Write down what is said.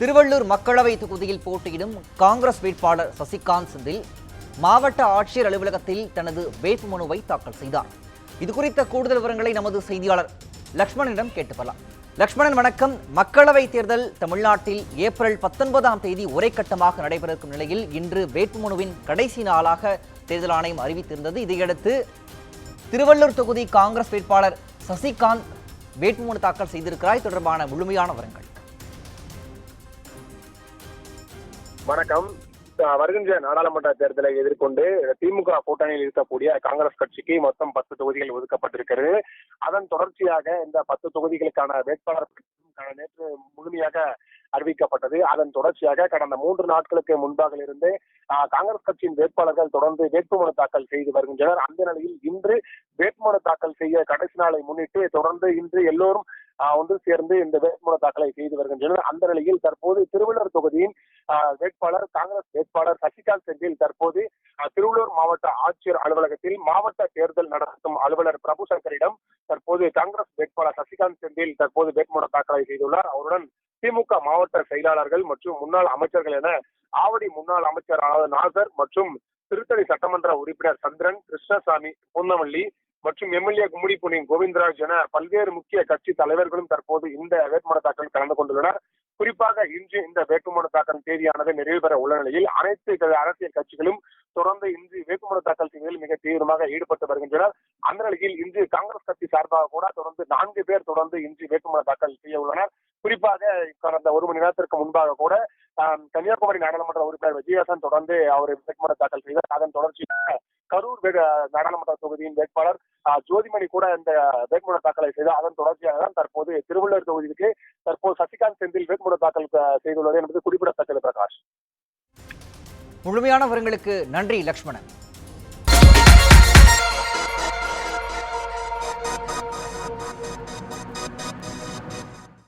திருவள்ளூர் மக்களவை தொகுதியில் போட்டியிடும் காங்கிரஸ் வேட்பாளர் சசிகாந்த் செந்தில் மாவட்ட ஆட்சியர் அலுவலகத்தில் தனது வேட்புமனுவை தாக்கல் செய்தார். இது குறித்த கூடுதல் விவரங்களை நமது செய்தியாளர் லக்ஷ்மணனிடம் கேட்டு பெறலாம். லக்ஷ்மணன் வணக்கம். மக்களவை தேர்தல் தமிழ்நாட்டில் ஏப்ரல் பத்தொன்பதாம் தேதி ஒரே கட்டமாக நடைபெறக்கும் நிலையில் இன்று வேட்புமனுவின் கடைசி நாளாக தேர்தல் ஆணையம் அறிவித்திருந்தது. இதையடுத்து திருவள்ளூர் தொகுதி காங்கிரஸ் வேட்பாளர் சசிகாந்த் வேட்புமனு தாக்கல் செய்திருக்கிறாய் தொடர்பான முழுமையான விவரங்கள். வணக்கம். வருகின்ற நாடாளுமன்ற தேர்தலை எதிர்கொண்டு திமுக கூட்டணியில் இருக்கக்கூடிய காங்கிரஸ் கட்சிக்கு மொத்தம் பத்து தொகுதிகள் ஒதுக்கப்பட்டிருக்கிறது. அதன் தொடர்ச்சியாக இந்த பத்து தொகுதிகளுக்கான வேட்பாளர் நேற்று முழுமையாக அறிவிக்கப்பட்டது. அதன் தொடர்ச்சியாக கடந்த மூன்று நாட்களுக்கு முன்பாக இருந்து காங்கிரஸ் கட்சியின் வேட்பாளர்கள் தொடர்ந்து வேட்புமனு தாக்கல் செய்து வருகின்றனர். அந்த நிலையில் இன்று வேட்புமனு தாக்கல் செய்ய கடைசி நாளை முன்னிட்டு தொடர்ந்து இன்று எல்லோரும் ஒன்று சேர்ந்து இந்த வேட்புமனு தாக்கலை செய்து வருகின்றனர் அந்த நிலையில் தற்போது திருவள்ளூர் தொகுதியின் வேட்பாளர் காங்கிரஸ் வேட்பாளர் சசிகாந்த் செந்தில் தற்போது திருவள்ளூர் மாவட்ட ஆட்சியர் அலுவலகத்தில் மாவட்ட தேர்தல் நடத்தும் அலுவலர் பிரபு சங்கரிடம் தற்போது காங்கிரஸ் வேட்பாளர் சசிகாந்த் செந்தில் தற்போது வேட்புமனு தாக்கலை செய்துள்ளார். அவருடன் திமுக மாவட்ட செயலாளர்கள் மற்றும் முன்னாள் அமைச்சர்கள் என ஆவடி முன்னாள் அமைச்சர் நாசர் மற்றும் திருத்தணி சட்டமன்ற உறுப்பினர் சந்திரன் கிருஷ்ணசாமி பூந்தமல்லி மற்றும் எம்எல்ஏ கும்மிடிப்புனின் கோவிந்தராஜ் என பல்வேறு முக்கிய கட்சி தலைவர்களும் தற்போது இந்த வேட்புமனு தாக்கல் கலந்து கொண்டுள்ளனர். குறிப்பாக இன்று இந்த வேட்புமனு தாக்கல் தேதியானது நிறைவு பெற உள்ள நிலையில் அனைத்து அரசியல் கட்சிகளும் தொடர்ந்து இன்று வேட்புமனு தாக்கல் செய்வதில் மிக தீவிரமாக ஈடுபட்டு வருகின்றனர். அந்த நிலையில் இன்று காங்கிரஸ் கட்சி சார்பாக கூட தொடர்ந்து நான்கு பேர் தொடர்ந்து இன்று வேட்புமனு தாக்கல் செய்ய உள்ளனர். குறிப்பாக கடந்த ஒரு மணி நேரத்திற்கு முன்பாக கூட கன்னியாகுமரி நாடாளுமன்ற உறுப்பினர் விஜயகாசன் தொடர்ந்து அவர் வேட்புமனு தாக்கல் செய்தார். அதன் தொடர்ச்சியாக கரூர் நாடாளுமன்ற தொகுதியின் வேட்பாளர் ஜோதிமணி கூட இந்த வேட்புமனு தாக்கலை செய்தார். அதன் தொடர்ச்சியாக தான் தற்போது திருவள்ளூர் தொகுதிக்கு தற்போது சசிகாந்த் செந்தில் வேட்புமனு தாக்கல் செய்துள்ளது என்பது குறிப்பிடத்தக்கது பிரகாஷ். முழுமையான விவரங்களுக்கு நன்றி லக்ஷ்மணன்.